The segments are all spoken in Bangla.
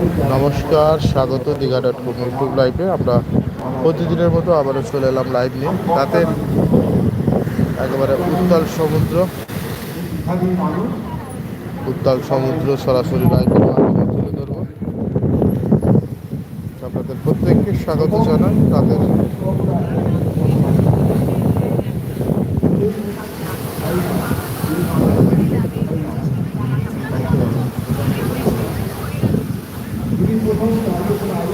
নমস্কার, স্বাগত দীঘা ডট কম ইউটিউব লাইভে। আমরা প্রতিদিনের মতো আবারও চলে এলাম লাইভ নিয়ে। তাতে একেবারে উত্তাল সমুদ্র। উত্তাল সমুদ্র সরাসরি ধরবো। আপনাদের প্রত্যেককে স্বাগত জানাই। তাদের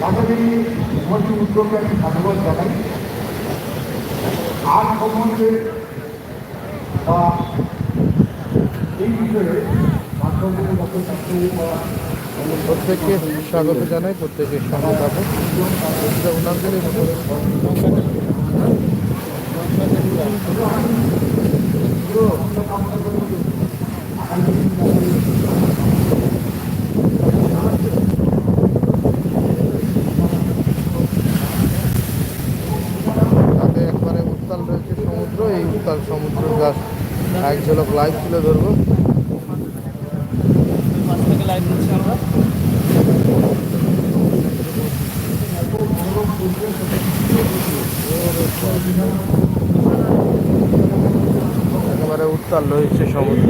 তাদের এই মন্ত্রী উদ্যোগকে আমি সাধুবাদ জানাই আর সম্বন্ধে বা এই বিষয়ে মাধ্যমিক মতো ছাত্র বা প্রত্যেককে স্বাগত জানাই প্রত্যেকের সঙ্গে থাকো। ওনাদের একবারে উত্তাল রয়েছে সমুদ্র, এই উত্তাল সমুদ্র গাছ এক ঝলক লাইভ তুলে ধরবো পাঁচ থেকে লাইভ দিচ্ছি আমরা একেবারে উত্তাল রয়েছে সমুদ্র।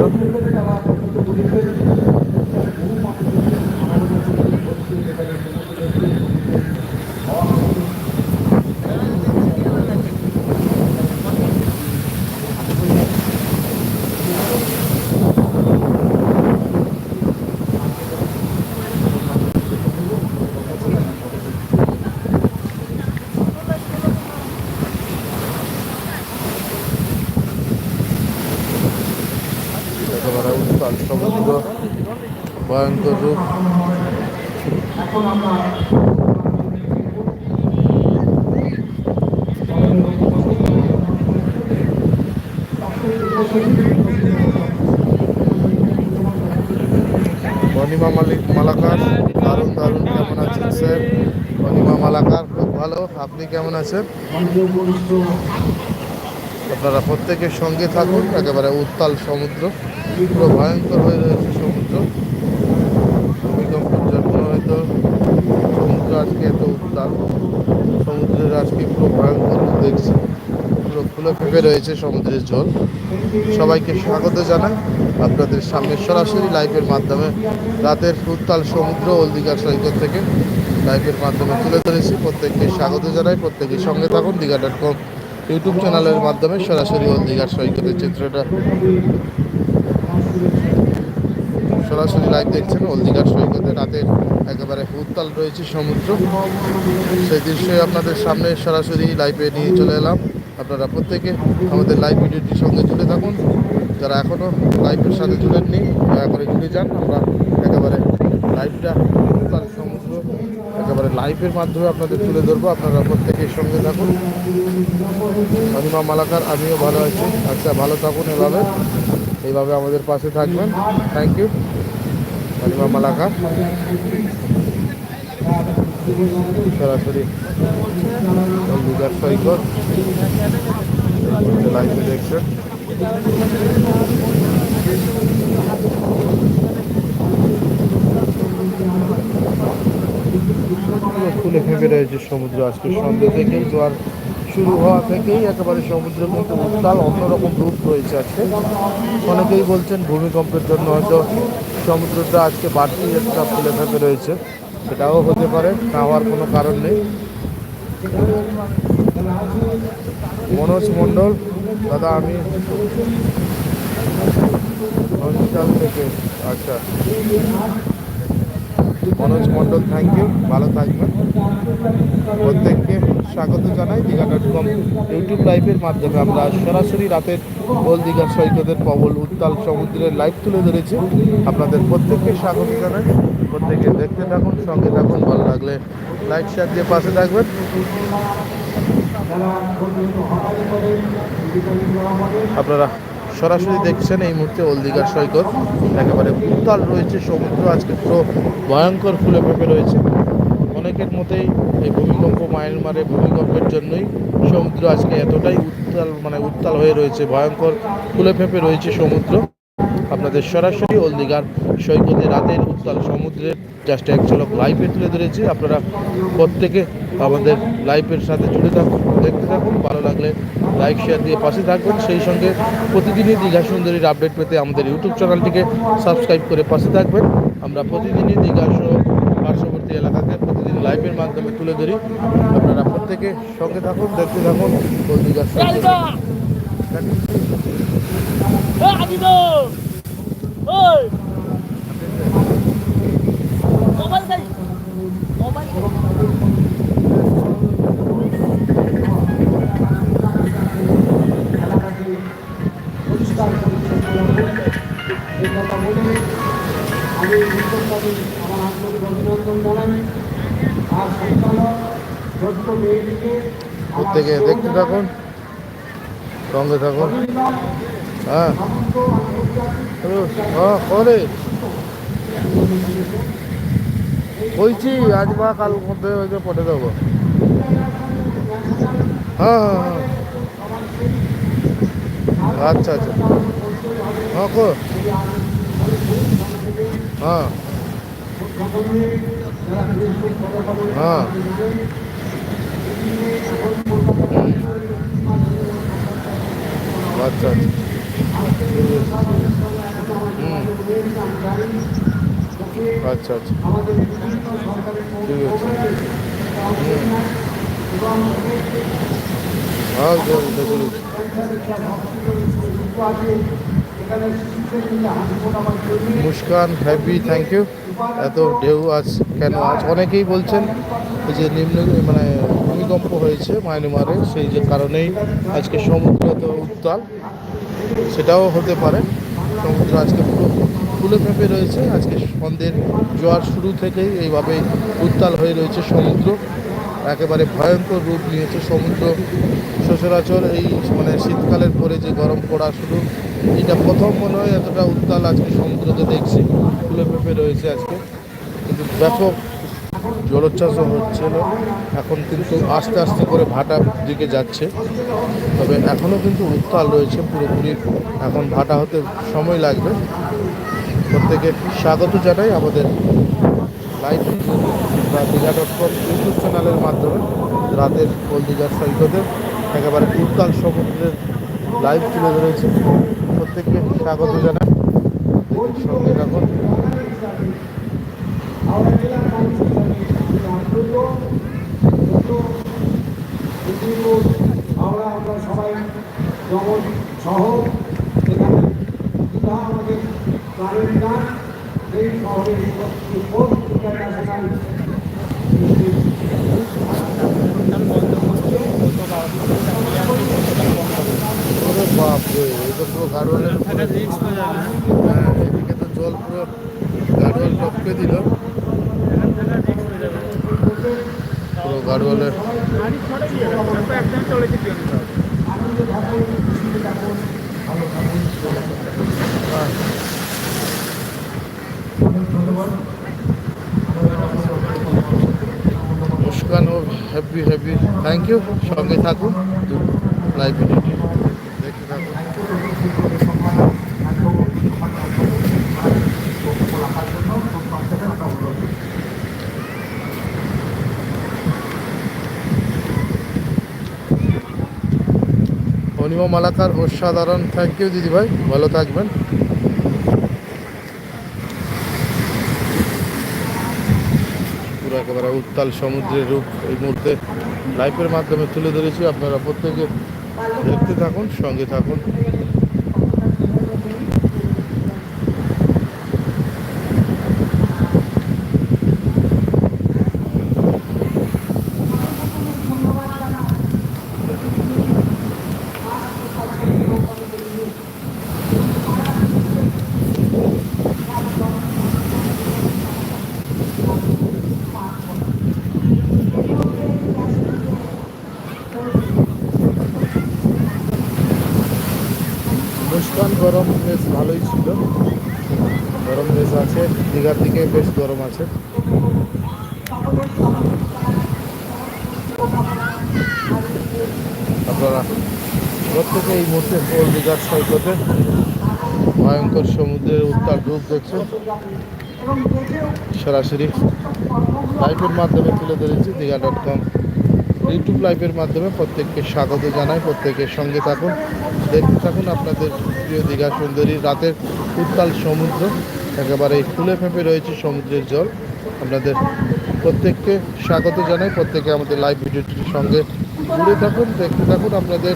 সমুদ্র ভয়ঙ্কর রূপ। অনিমা মালিক মালাকার, দারুণ দারুণ, কেমন আছেন স্যার? অনিমা মালাকার, খুব ভালো, আপনি কেমন আছেন? আপনারা প্রত্যেকের সঙ্গে থাকুন, একেবারে উত্তাল সমুদ্র। পুরো ভয়ঙ্কর হয়ে রয়েছে সমুদ্র। ভূমিকম্পের জন্য হয়তো সমুদ্র আজকে এত উত্তাল। সমুদ্রের আজকে পুরো ভয়ঙ্কর দেখছি। পুরো ফুলে ফেপে রয়েছে সমুদ্রের জল। সবাইকে স্বাগত জানাই। আপনাদের সামনে সরাসরি লাইভের মাধ্যমে রাতের উত্তাল সমুদ্র ওলদিঘা সৈকত থেকে লাইভের মাধ্যমে তুলে ধরেছি। প্রত্যেককে স্বাগত জানাই। প্রত্যেকের সঙ্গে থাকুন দীঘা ডট কম ইউটিউব চ্যানেলের মাধ্যমে সরাসরি ওলদিঘার সৈকতের চিত্রটা সরাসরি লাইভ দেখছেন ওলদিঘার সৈকতে রাতের একেবারে উত্তাল রয়েছে সমুদ্র। সেই দৃশ্যই আপনাদের সামনে সরাসরি লাইভে নিয়ে চলে এলাম। আপনারা প্রত্যেকে আমাদের লাইভ ভিডিওটির সঙ্গে জুড়ে থাকুন। যারা এখনও লাইভের সাথে জুড়েননি, দয়া করে জুড়ে যান। আমরা একেবারে লাইভটা উত্তাল সমুদ্র একেবারে লাইভের মাধ্যমে আপনাদের তুলে ধরবো। আপনারা প্রত্যেকের সঙ্গে থাকুন। অনিমা মালাকার, আমিও ভালো আছি। আচ্ছা ভালো থাকুন এভাবে। এইভাবে আমাদের পাশে থাকবেন। থ্যাংক ইউ অনিমা মালাকার সরাসরি দুর্গার সৈকত। লাইভে দেখছেন। পুরো ফুলে ফেঁপে রয়েছে সমুদ্র। আজকে সন্ধ্যে থেকেই জোয়ার শুরু হওয়া থেকেই একেবারে সমুদ্র কিন্তু উত্তাল, অন্যরকম রূপ রয়েছে আজকে। অনেকেই বলছেন ভূমিকম্পের জন্য হয়তো সমুদ্রটা আজকে বাড়তি একটা ফুলে ফেঁপে রয়েছে। সেটাও হতে পারে, না হওয়ার কোনো কারণ নেই। মনোজ মণ্ডল, দাদা, আমি অঞ্চল থেকে আচ্ছা। মনোজ মণ্ডল থ্যাংক ইউ ভালো থাকবেন। প্রত্যেককে স্বাগত জানাই দীঘা ডট কম ইউটিউব লাইভের মাধ্যমে। আমরা সরাসরি রাতের গোল দীঘা সৈকতের প্রবল উত্তাল সমুদ্রের লাইভ তুলে ধরেছি। আপনাদের প্রত্যেককে স্বাগত জানাই। প্রত্যেকে দেখতে থাকুন, সঙ্গে থাকুন। ভালো লাগলে লাইক শেয়ার দিয়ে পাশে থাকবেন। আপনারা সরাসরি দেখছেন এই মুহূর্তে ওলদিঘাট সৈকত। একেবারে উত্তাল রয়েছে সমুদ্র, আজকে পুরো ভয়ঙ্কর ফুলে ফেপে রয়েছে। অনেকের মতেই এই ভূমিকম্প মায়ানমারে ভূমিকম্পের জন্যই সমুদ্র আজকে এতটাই উত্তাল মানে উত্তাল হয়ে রয়েছে, ভয়ঙ্কর ফুলে ফেপে রয়েছে সমুদ্র। আপনাদের সরাসরি ওলদিঘার সৈকতে রাতের উত্তাল সমুদ্রের জাস্ট এক ঝলক লাইভে তুলে ধরেছি। আপনারা প্রত্যেকে আমাদের লাইভের সাথে জুড়ে থাকুন, দেখতে থাকুন। ভালো লাগলে লাইক শেয়ার দিয়ে পাশে থাকবেন। সেই সঙ্গে প্রতিদিনই দীঘা সুন্দরীর আপডেট পেতে আমাদের ইউটিউব চ্যানেলটিকে সাবস্ক্রাইব করে পাশে থাকবেন। আমরা প্রতিদিনই দীঘা পার্শ্ববর্তী এলাকাতে প্রতিদিন লাইভের মাধ্যমে তুলে ধরি। আপনারা প্রত্যেকে সঙ্গে থাকুন, দেখতে থাকুন। দীঘার আমি উদ্যোক্তাকে আমার আন্তরিক অভিনন্দন জানাই আর আমার প্রত্যেকে দেখতে থাকুন। সঙ্গে থাকুন। হ্যাঁ। করে বলছি, আজ বা কাল মধ্যে হয়তো পটে দেবো হ্যাঁ হ্যাঁ হ্যাঁ। আচ্ছা আচ্ছা। হ্যাঁ কো? হ্যাঁ। হ্যাঁ। আচ্ছা আচ্ছা। আচ্ছা আচ্ছা। ঠিক আছে। হ্যাঁ মুস্কান হ্যাপি থ্যাংক ইউ এত ঢেউ আজ কেন? আজ অনেকেই বলছেন যে নিম্ন মানে ভূমিকম্প হয়েছে মায়ানমারে, সেই যে কারণেই আজকে সমুদ্র তো উত্তাল। সেটাও হতে পারে। সমুদ্র আজকে পুরো ফুলে ফেঁপে রয়েছে। আজকে সন্ধ্যের জোয়ার শুরু থেকেই এইভাবে উত্তাল হয়ে রয়েছে সমুদ্র। একেবারে ভয়ঙ্কর রূপ নিয়েছে সমুদ্র সচরাচর এই মানে শীতকালের পরে যে গরম পড়া শুরু, এটা প্রথম মনে হয় এতটা উত্তাল আজকে সমুদ্রতে দেখছি, ফুলে ফেঁপে রয়েছে আজকে। কিন্তু ব্যাপক জলোচ্ছ্বাসও হচ্ছিল, এখন কিন্তু আস্তে আস্তে করে ভাটার দিকে যাচ্ছে। তবে এখনও কিন্তু উত্তাল রয়েছে পুরোপুরি, এখন ভাটা হতে সময় লাগবে। প্রত্যেকে স্বাগত জানাই আমাদের লাইভ বা ডট কম ইউটিউব চ্যানেলের রাতের ওল দীঘার সৈকতে একেবারে উত্তাল সমুদ্রের লাইভ তুলে ধরেছে প্রত্যেককে স্বাগত জানাই। সঙ্গে রাখুন মেদিনীপুর আমরা সবাই জগৎ শহর এখানে দীঘা আমাদের এই শহরের বাপরে তো পুরো গাড়োয়ালের উপরে। হ্যাঁ এদিকে তো জল পুরো গাড়োয়াল টপকে দিল। পুরো গাড়োয়ালের হ্যাঁ। মুস্কান ও হ্যাপি হ্যাপি থ্যাংক ইউ সঙ্গে থাকুন। লাইভ। ভিডিওটি দেখতে থাকুন অনিমা মালাকার অসাধারণ। থ্যাংক ইউ দিদি ভাই। ভালো থাকবেন। পুরো একেবারে উত্তাল সমুদ্রের রূপ এই মুহূর্তে লাইফের মাধ্যমে তুলে ধরেছি। আপনারা প্রত্যেকে দেখতে থাকুন, সঙ্গে থাকুন। বেশ ভালোই ছিল। গরম বেশ আছে, দীঘার দিকে বেশ গরম আছে। আপনারা প্রত্যেকে এই মুহূর্তে ওল্ড দীঘার সৈকতে ভয়ঙ্কর সমুদ্রের উত্তাল রূপ দেখছেন। সরাসরি লাইভের মাধ্যমে তুলে ধরেছি দীঘা ডট কম ইউটিউব লাইভের মাধ্যমে প্রত্যেককে স্বাগত জানাই, প্রত্যেকের সঙ্গে থাকুন। দেখতে থাকুন আপনাদের প্রিয় দীঘা সুন্দরী রাতের উত্তাল সমুদ্র। একেবারে ফুলে ফেঁপে রয়েছে সমুদ্রের জল। আপনাদের প্রত্যেককে স্বাগত জানাই, প্রত্যেকে আমাদের লাইভ ভিডিওটির সঙ্গে জুড়ে থাকুন, দেখতে থাকুন আপনাদের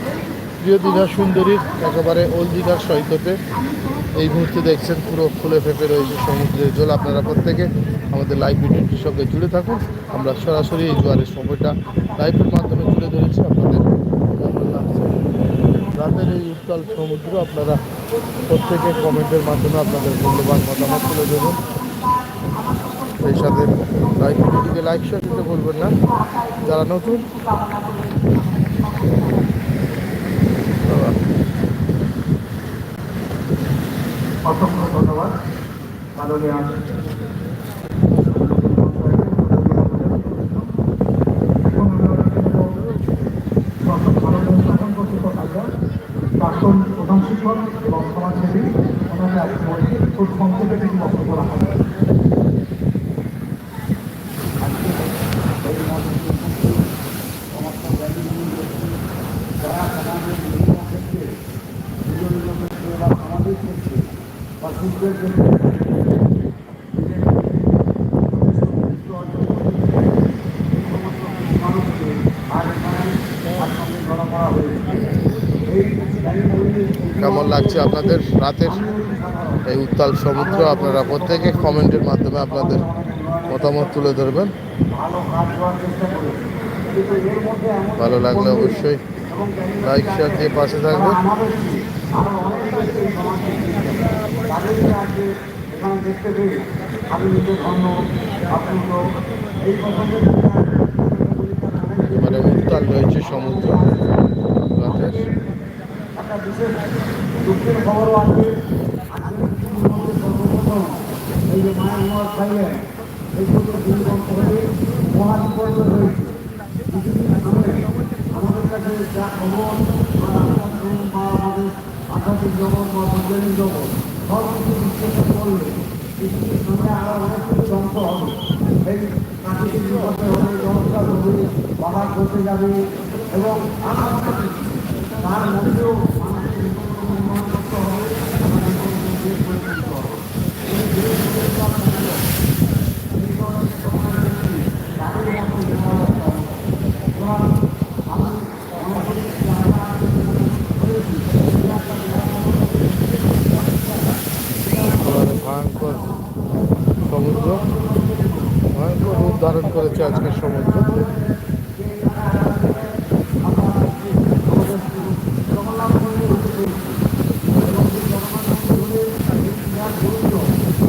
প্রিয় দীঘা সুন্দরীর একেবারে ওল দীঘার সৈকতে। এই মুহূর্তে দেখছেন পুরো ফুলে ফেপে রয়েছে সমুদ্রের জল। আপনারা প্রত্যেকে আমাদের লাইভ ভিডিওটির সঙ্গে জুড়ে থাকুন। আমরা সরাসরি এই জোয়ারের সময়টা লাইভের মাধ্যমে তুলে ধরেছি। আপনাদের রাতের এই উত্তাল সমুদ্র, আপনারা প্রত্যেকে কমেন্টের মাধ্যমে আপনাদের মূল্যবান মতামত তুলে দেবেন সেই সাথে লাইভ ভিডিওটিকে লাইক শেয়ার দিতে ভুলবেন না। যারা নতুন অসংখ্য ধন্যবাদ। মাননীয় প্রাক্তন প্রধান শিক্ষক এবং সমাজসেবী ওনাকে আজকে বলছি খুব সংক্ষেপে কিছু বক্তব্য রাখা হবে। যারা সমাজের বিভিন্ন ক্ষেত্রে নিজ নিজ ক্ষেত্রে বা সমাজের ক্ষেত্রে বা শিল্পের ক্ষেত্রে মানুষকে আজ এখানে একসঙ্গে জড়ো করা হয়েছে এই কেমন লাগছে আপনাদের রাতের এই উত্তাল সমুদ্র। আপনারা প্রত্যেকে কমেন্টের মাধ্যমে আপনাদের মতামত তুলে ধরবেন। ভালো লাগলে অবশ্যই লাইক শেয়ার দিয়ে পাশে থাকবেন। মানে উত্তাল রয়েছে সমুদ্র। রাতের দুঃখের খবরও আছে সর্বপ্রথম এই যে মোয়ার খাইলেন এই থেকে দুর্গম করে মহাবিপর্য হয়েছে পৃথিবীর সামনে আমাদের কাছে যা খবর বা আমাদের আধ্যাত্মিক জগৎ বা বৈজ্ঞানিক এই প্রাকৃতিক বিপর্যয় হবে জগৎকাল হবে বাধা এবং মানুষের জীবনকে উন্নয়ন করতে হবে এবং জীবনকে দেশ গড়ে তুলতে হবে। এই দেশ গড়ে তোলার জন্য এই ধরনের সকলের ব্যক্তি তাদের মধ্যে জীবন রাখতে হবে। এবং আমি মনে করি যে আমরা হয়েছি এই একটা একেবারে ভয়ঙ্কর সমুদ্র ভয়ঙ্কর রূপ ধারণ করেছে আজকের সমুদ্র জগন্নাথ মন্দির হতে পেরেছি এবং সেই জগন্নাথ মন্দির হলে এই ক্রীড়ার গুরুত্ব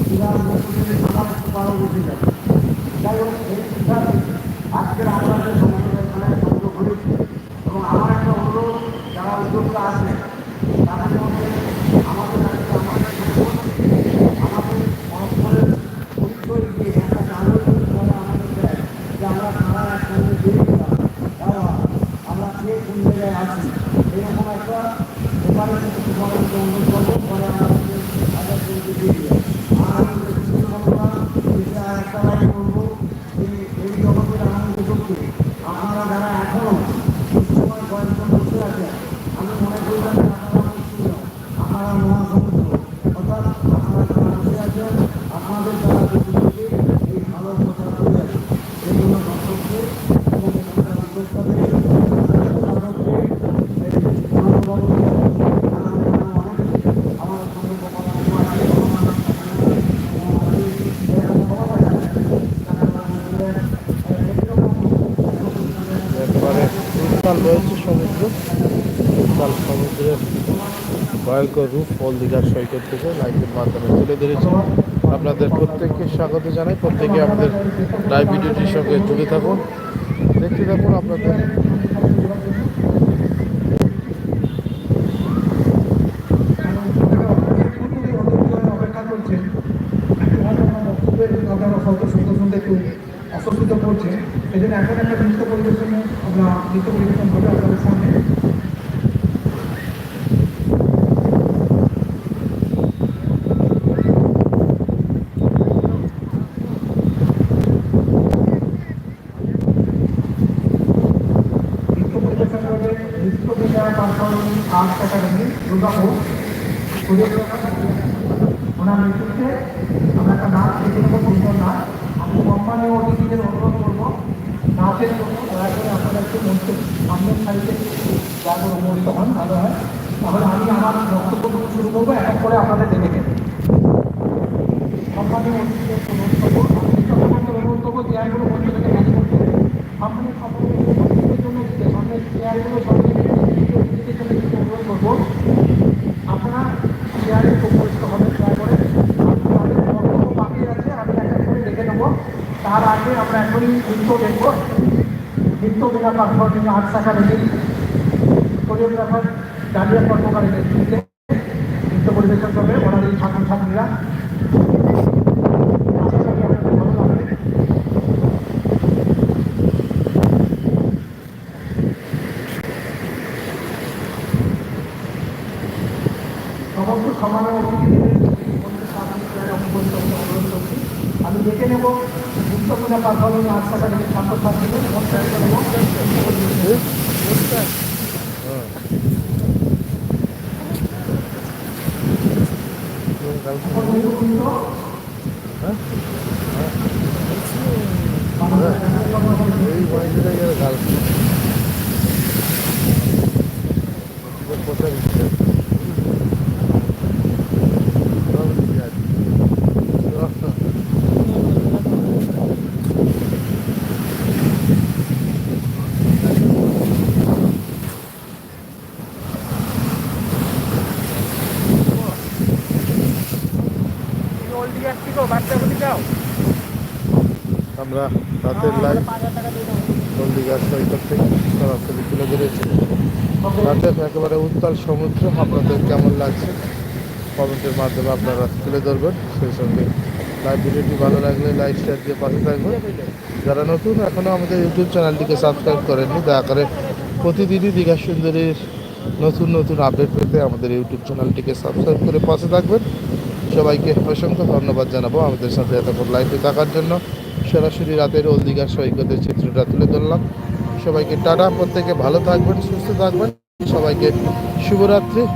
ক্রীড়ার মন্দিরের সবার একটু পারো বুঝে যাবে যাই হোক এই শিক্ষাতে আজকের আমরা যে সমাজের এখানে সংযোগ হয়েছি এবং আমার একটা অনুরোধ যারা উদ্যোক্তা আছে তাদের মধ্যে আমাদের আজকে আমাদের আমাদের পরস্পরের পরিচয় দিয়ে একটা কাগজ করে আমাদের দেয় যে আমরা তারা একসঙ্গে বেরিয়েছিলাম তারা আমরা কে কোন জায়গায় আছি এরকম একটা ব্যাপারে কিছু বলার জন্য অনুরোধ করব পরে আমাদের আগে চলতে বেরিয়ে আর আমি কিছু বলব না এটা একটা লাইন বলব এই এই জগতের আনন্দ করতে আপনারা যারা এখনও কিছু সময় কয়েকজন বসে আছেন আমি মনে করলাম যে আপনারা কিছু না। আপনারা মহাসমুদ্র অর্থাৎ আপনারা যারা বসে আছেন আপনাদের দ্বারা পৃথিবীকে এই ভালো কথা করে আছে সেই জন্য দর্শককে এবং এখানকার উদ্যোক্তাদের সাধককে, এই মহানুভাবকে, যারা এখানে অনেক আমার সঙ্গে কথা বলা আছে, আমার সঙ্গে এরকম কথা আছে, তারা আমাদের, এই এরকম একেবারে উত্তাল রয়েছে সমুদ্র। বিশাল সমুদ্রের ভয়ঙ্কর রূপ ফল দীঘার সৈকত থেকে লাইভের মাধ্যমে তুলে ধরেছি। আপনাদের প্রত্যেককে স্বাগত জানাই। প্রত্যেকে আমাদের লাইভ ভিডিওটির সঙ্গে জুড়ে থাকুন। দেখতে থাকুন আপনাদের থেকে আট টাকা রেখে উত্তাল সমুদ্র, আপনাদের কেমন লাগছে? কমেন্টের মাধ্যমে আপনারা তুলে ধরবেন। সেই সঙ্গে লাইভ ভিডিওটি ভালো লাগলে লাইক শেয়ার দিয়ে পাশে থাকবেন। যারা নতুন এখনও আমাদের ইউটিউব চ্যানেলটিকে সাবস্ক্রাইব করেননি, দয়া করে প্রতিদিনই দীঘা সুন্দরীর নতুন নতুন আপডেট পেতে আমাদের ইউটিউব চ্যানেলটিকে সাবস্ক্রাইব করে পাশে থাকবেন। সবাইকে অসংখ্য ধন্যবাদ জানাব আমাদের সাথে এতক্ষণ লাইভে থাকার জন্য। সরাসরি রাতের ওল দীঘার সৈকতের চিত্রটা তুলে ধরলাম। সবাইকে টাটা, প্রত্যেকে ভালো থাকবেন, সুস্থ থাকবেন। সবাইকে şu bıraktı.